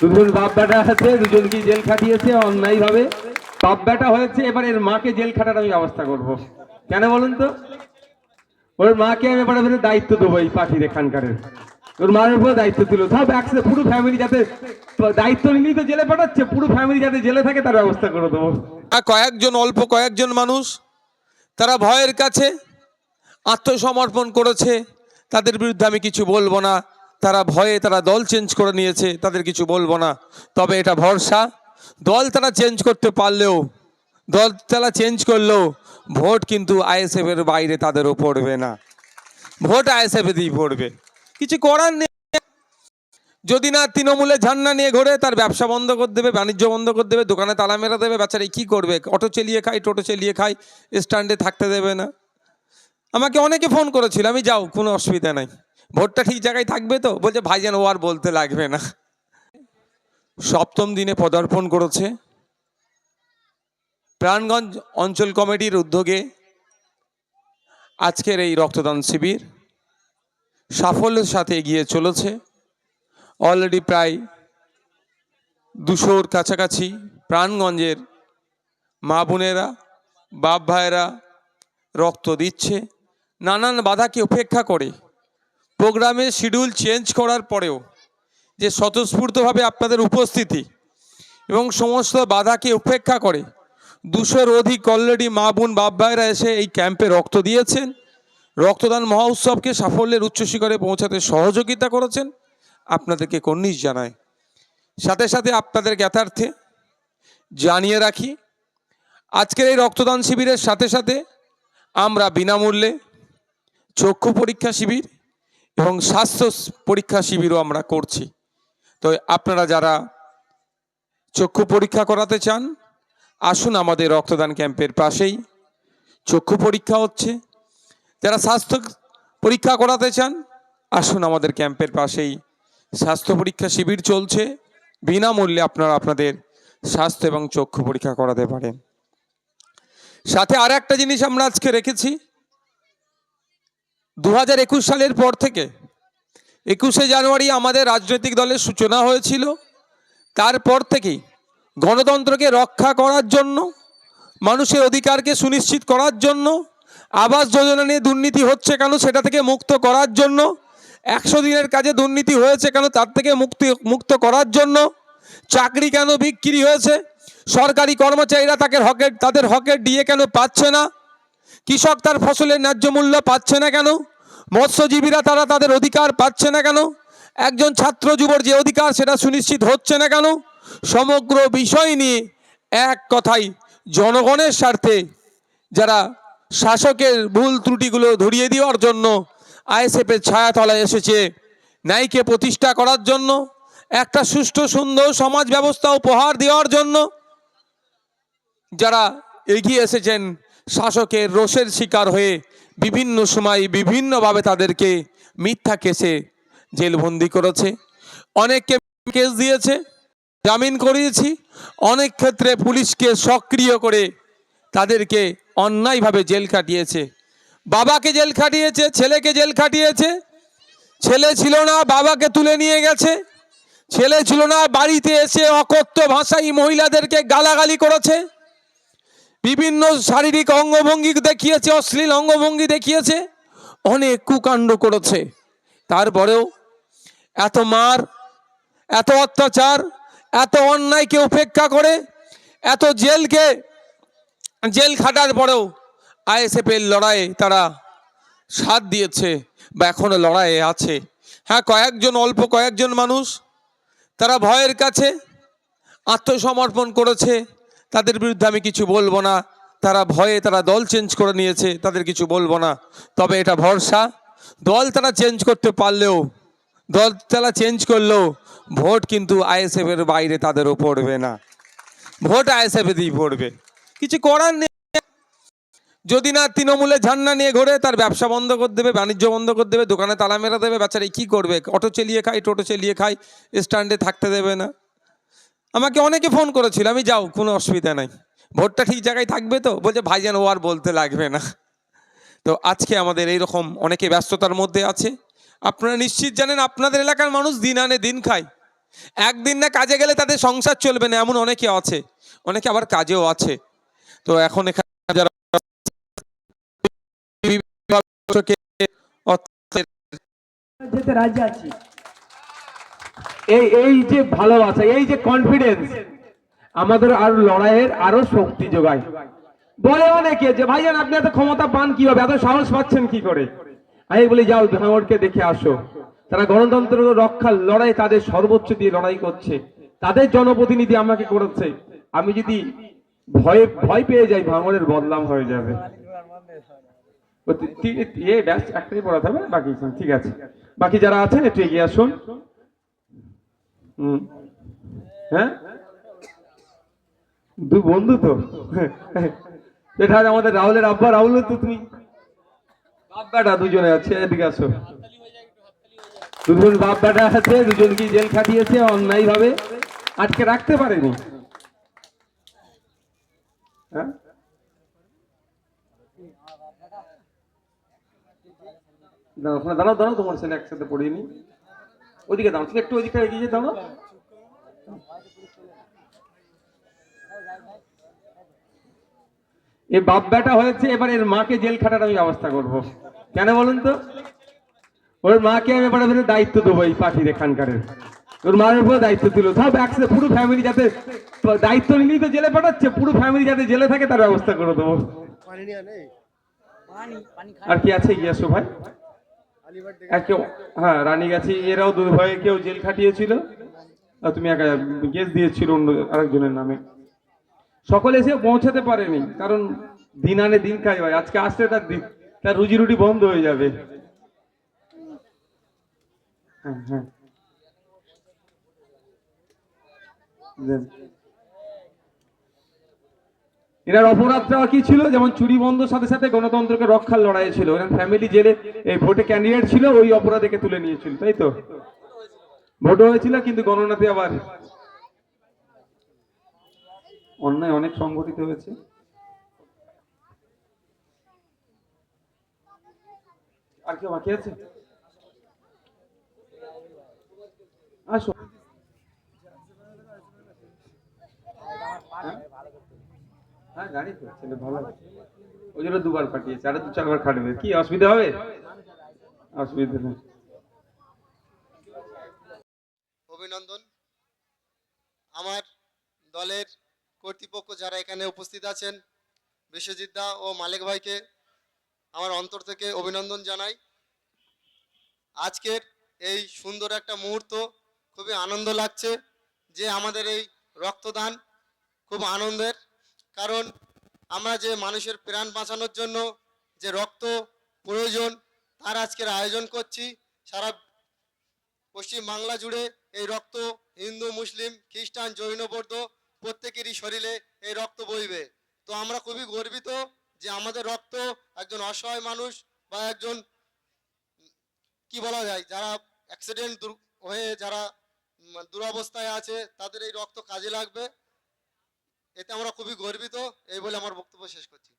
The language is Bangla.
দুজন বাপ বেটা আছে দুজনকে জেল খাটিয়েছে অন্যায় ভাবে বাপ বেটা হয়েছে, এবার এর মাকে জেল খাটার আমি ব্যবস্থা করব। কেন বলুন তো? ওর মাকে আমি এবার দায়িত্ব দেবো এই পাখির এখানকারের ওর মায়ের উপর দায়িত্ব দিল। সব একসাথে পুরো ফ্যামিলি যাতে দায়িত্ব নিলেই তো জেলে পাঠাচ্ছে, পুরো ফ্যামিলি যাতে জেলে থাকে তার ব্যবস্থা করে দেবো। কয়েকজন, অল্প কয়েকজন মানুষ, তারা ভয়ের কাছে আত্মসমর্পণ করেছে। তাদের বিরুদ্ধে আমি কিছু বলব না। তারা ভয়ে তারা দল চেঞ্জ করে নিয়েছে, তাদের কিছু বলব না। তবে এটা ভরসা। দল তারা চেঞ্জ করতে পারলেও, দল তারা চেঞ্জ করলেও ভোট কিন্তু আইএসএফের বাইরে তাদেরও পড়বে না। ভোট আইএসএফে দিয়ে পড়বে। কিছু করার নেই। যদি না তৃণমূলে ঝান্না নিয়ে ঘোরে, তার ব্যবসা বন্ধ করে দেবে, বাণিজ্য বন্ধ করে দেবে, দোকানে তালা মেরা দেবে, বেচারা কি করবে? অটো চালিয়ে খাই টোটো চালিয়ে খাই স্ট্যান্ডে থাকতে দেবে না। আমাকে অনেকে ফোন করেছিল, আমি যাও, কোনো অসুবিধা নাই। ভোটটা ঠিক জায়গায় থাকবে তো? বলছে, ভাইজান, ও আর বলতে লাগবে না। সপ্তম দিনে পদার্পণ করেছে। প্রাণগঞ্জ অঞ্চল কমিটির উদ্যোগে আজকের এই রক্তদান শিবির সাফল্যের সাথে এগিয়ে চলেছে। অলরেডি প্রায় দুশোর কাছাকাছি প্রাণগঞ্জের মা বোনেরা, বাপ ভাইয়েরা রক্ত দিচ্ছে। নানান বাধাকে উপেক্ষা করে প্রোগ্রামের শিডিউল চেঞ্জ করার পরেও যে স্বতঃস্ফূর্তভাবে আপনাদের উপস্থিতি এবং সমস্ত বাধাকে উপেক্ষা করে দুশোর অধিক অলরেডি মা বোন বাপ ভাইরা এসে এই ক্যাম্পে রক্ত দিয়েছেন। রক্তদান মহোৎসবকে সাফল্যের উচ্চ শিখরে পৌঁছাতে সহযোগিতা করেছেন। আপনাদেরকে কর্নিশ জানায় সাথে সাথে আপনাদের জ্ঞাতার্থে জানিয়ে রাখি, আজকের এই রক্তদান শিবিরের সাথে সাথে আমরা বিনামূল্যে চক্ষু পরীক্ষা শিবির এবং স্বাস্থ্য পরীক্ষা শিবিরও আমরা করছি। তো আপনারা যারা চক্ষু পরীক্ষা করাতে চান, আসুন আমাদের রক্তদান ক্যাম্পের পাশেই। চক্ষু পরীক্ষা হচ্ছে। যারা স্বাস্থ্য পরীক্ষা করাতে চান, আসুন আমাদের ক্যাম্পের পাশেই। স্বাস্থ্য পরীক্ষা শিবির চলছে। বিনামূল্যে আপনারা আপনাদের স্বাস্থ্য এবং চক্ষু পরীক্ষা করাতে পারেন। সাথে আর একটা জিনিস আমরা আজকে রেখেছি। দু হাজার একুশ সালের পর থেকে একুশে জানুয়ারি আমাদের রাজনৈতিক দলের সূচনা হয়েছিল। তারপর থেকেই গণতন্ত্রকে রক্ষা করার জন্য, মানুষের অধিকারকে সুনিশ্চিত করার জন্য, আবাস যোজনা নিয়ে দুর্নীতি হচ্ছে কেন সেটা থেকে মুক্ত করার জন্য, একশো দিনের কাজে দুর্নীতি হয়েছে কেন তার থেকে মুক্তি, মুক্ত করার জন্য, চাকরি কেন বিক্রি হয়েছে, সরকারি কর্মচারীরা তাকে হকের, তাদের হকের ডিএ কেন পাচ্ছে না কৃষক তার ফসলের ন্যায্য মূল্য পাচ্ছে না কেন? মৎস্যজীবীরা তারা তাদের অধিকার পাচ্ছে না কেন? একজন ছাত্র যুবর যে অধিকার সেটা সুনিশ্চিত হচ্ছে না কেন? সমগ্র বিষয় নিয়ে এক কথাই জনগণের স্বার্থে যারা শাসকের ভুল ত্রুটিগুলো ধরিয়ে দেওয়ার জন্য আইএসএফের ছায়াতলায় এসেছে, ন্যায়কে প্রতিষ্ঠা করার জন্য, একটা সুষ্ঠু সুন্দর সমাজ ব্যবস্থা উপহার দেওয়ার জন্য যারা এগিয়ে এসেছেন শাসকের রোষের শিকার হয়ে বিভিন্ন সময় বিভিন্নভাবে তাদেরকে মিথ্যা কেসে জেলবন্দি করেছে। অনেককে কেস দিয়েছে, জামিন করিয়েছি। অনেক ক্ষেত্রে পুলিশকে সক্রিয় করে তাদেরকে অন্যায়ভাবে জেল খাটিয়েছে। বাবাকে জেল খাটিয়েছে, ছেলেকে জেল খাটিয়েছে। ছেলে ছিল না, বাবাকে তুলে নিয়ে গেছে। ছেলে ছিল না, বাড়িতে এসে অকথ্য ভাষায় মহিলাদেরকে গালাগালি করেছে। বিভিন্ন শারীরিক অঙ্গভঙ্গি দেখিয়েছে, অশ্লীল অঙ্গভঙ্গি দেখিয়েছে, অনেক কুকাণ্ড করেছে। তারপরেও এত মার, এত অত্যাচার, এত অন্যায়কে উপেক্ষা করে, এত জেলকে, জেল খাটার পরেও আইএসএফের লড়াইয়ে তারা সাথ দিয়েছে বা এখনও লড়াইয়ে আছে। হ্যাঁ কয়েকজন, অল্প কয়েকজন মানুষ তারা ভয়ের কাছে আত্মসমর্পণ করেছে। তাদের বিরুদ্ধে আমি কিছু বলব না। তারা ভয়ে তারা দল চেঞ্জ করে নিয়েছে, তাদের কিছু বলব না। তবে এটা ভরসা। দল তারা চেঞ্জ করতে পারলেও, দল তারা চেঞ্জ করলেও ভোট কিন্তু আইএসএফের বাইরে তাদেরও পড়বে না। ভোট আইএসএফে দিয়ে পড়বে। কিছু করার নেই। যদি না তৃণমূলে ঝান্না নিয়ে ঘোরে, তার ব্যবসা বন্ধ করে দেবে, বাণিজ্য বন্ধ করে দেবে, দোকানে তালা মেরা দেবে, বেচারা কি করবে? অটো চালিয়ে খায়, টোটো চালিয়ে খায় স্ট্যান্ডে থাকতে দেবে না। আমাকে অনেকে ফোন করেছিল, আমি যাও, কোনো অসুবিধা নাই। ভোটটা ঠিক জায়গায় থাকবে তো? বলছে, ভাইজান, ও আর বলতে লাগবে না। তো আজকে আমাদের এইরকম অনেকে ব্যস্ততার মধ্যে আছে। আপনারা নিশ্চিত জানেন, আপনাদের এলাকার মানুষ দিন আনে দিন খায়। একদিন না কাজে গেলে তাদের সংসার চলবে না, এমন অনেকে আছে। অনেকে আবার কাজেও আছে। তো এখন এখানে যারা যেতে রাজি আছি। এই এই যে ভালোবাসা, এই যে কনফিডেন্স আমাদের আর লড়াইয়ের আরও শক্তি যোগায়। বলে অনেকে যে, ভাইজান, আপনি এত ক্ষমতা পান কীভাবে? এত সাহস পাচ্ছেন কি করে? আমি বলি, যাও, ভাঙড়কে দেখে আসো। তারা গণতন্ত্র রক্ষার লড়াই তাদের সর্বোচ্চ দিয়ে লড়াই করছে। তাদের জনপ্রতিনিধি আমাকে করেছে। আমি যদি ভয়ে, ভয় পেয়ে যাই, ভাঙড়ের বদলাম হয়ে যাবে। একটাই পড়াতে হবে, বাকি ঠিক আছে। বাকি যারা আছেন, একটু এগিয়ে আসুন। হ্যাঁ? দু বন্ধু তো। এটা আমাদের রাহুলের আব্বা, রাহুল তো তুমি। বাপ বেটা দুজনে আছে, এদিকে আসো। দুজন বাপ বেটা আছে, দুজনকে জেল খাটিয়েছে অন্যায় ভাবে আজকে রাখতে পারেনি। হ্যাঁ? দাঁড়াও দাঁড়াও তোমার ছেলে একসাথে পড়িয়ে নি ওদিকে দাঁড়াও তুমি একটু ওদিকে এগিয়ে যেয়ে দাঁড়াও। এ বাপ বেটা হয়েছে এবার এর মাকে জেল খাটার আমি ব্যবস্থা করব। কেন বলুন তো? ওর মাকে আমি এবার এবারে দায়িত্ব দেবো এই পাখির এখানকারের ওর মায়ের উপরে দায়িত্ব দিল। সব একসাথে পুরো ফ্যামিলি যাতে দায়িত্ব নিলেই তো জেলে পাঠাচ্ছে পুরো ফ্যামিলি যাতে জেলে থাকে তার ব্যবস্থা করে দেবো। আর কি আছে গিয়াসো ভাই? কেউ হ্যাঁ রানী গাছি। এরাও দু ভয়ে কেউ জেল খাটিয়েছিল। আর তুমি একা গেস দিয়েছিল অন্য আরেকজনের নামে। সকলে এসে পৌঁছাতে পারেনি, কারণ দিন আনে দিন খাই ভাই আজকে আসলে তার দিন তার রুজি রুটি বন্ধ হয়ে যাবে। হ্যাঁ হ্যাঁ। এনার অপরাধটা কি ছিল? যেমন চুরি বন্ধর সাথে সাথে গণতন্ত্রকে রক্ষার লড়াই ছিল। এনার ফ্যামিলি জেলে এই ভোটে ক্যান্ডিডেট ছিল, ওই অপরাধীকে তুলে নিয়েছিল, তাই তো? ভোট হয়েছিল, কিন্তু গণনাতে আবার অন্যায় অনেক সংগঠিত হয়েছে। আর কেউ বাকি আছে? আসো। হ্যাঁ? জানি তো ওই জন্য দুবার পাঠিয়েছে আরও দু চারবার খাটবে। কি, অসুবিধা হবে? অভিনন্দন। আমার দলের কর্তৃপক্ষ যারা এখানে উপস্থিত আছেন, বিশ্বজিৎ দা ও মালিক ভাইকে আমার অন্তর থেকে অভিনন্দন জানাই। আজকের এই সুন্দর একটা মুহূর্ত, খুবই আনন্দ লাগছে যে আমাদের এই রক্তদান খুব আনন্দের কারণ আমরা যে মানুষের প্রাণ বাঁচানোর জন্য যে রক্ত প্রয়োজন, তার আজকের আয়োজন করছি। সারা পশ্চিম বাংলা জুড়ে এই রক্ত হিন্দু, মুসলিম, খ্রিস্টান জৈন বৌদ্ধ প্রত্যেকেরই শরীরে এই রক্ত বইবে। তো আমরা খুবই গর্বিত যে আমাদের রক্ত একজন অসহায় মানুষ বা একজন কি বলা যায়, যারা অ্যাক্সিডেন্ট হয়ে, যারা দুরবস্থায় আছে, তাদের এই রক্ত কাজে লাগবে। এতে আমরা খুবই গর্বিত। এই বলে আমার বক্তব্য শেষ করছি।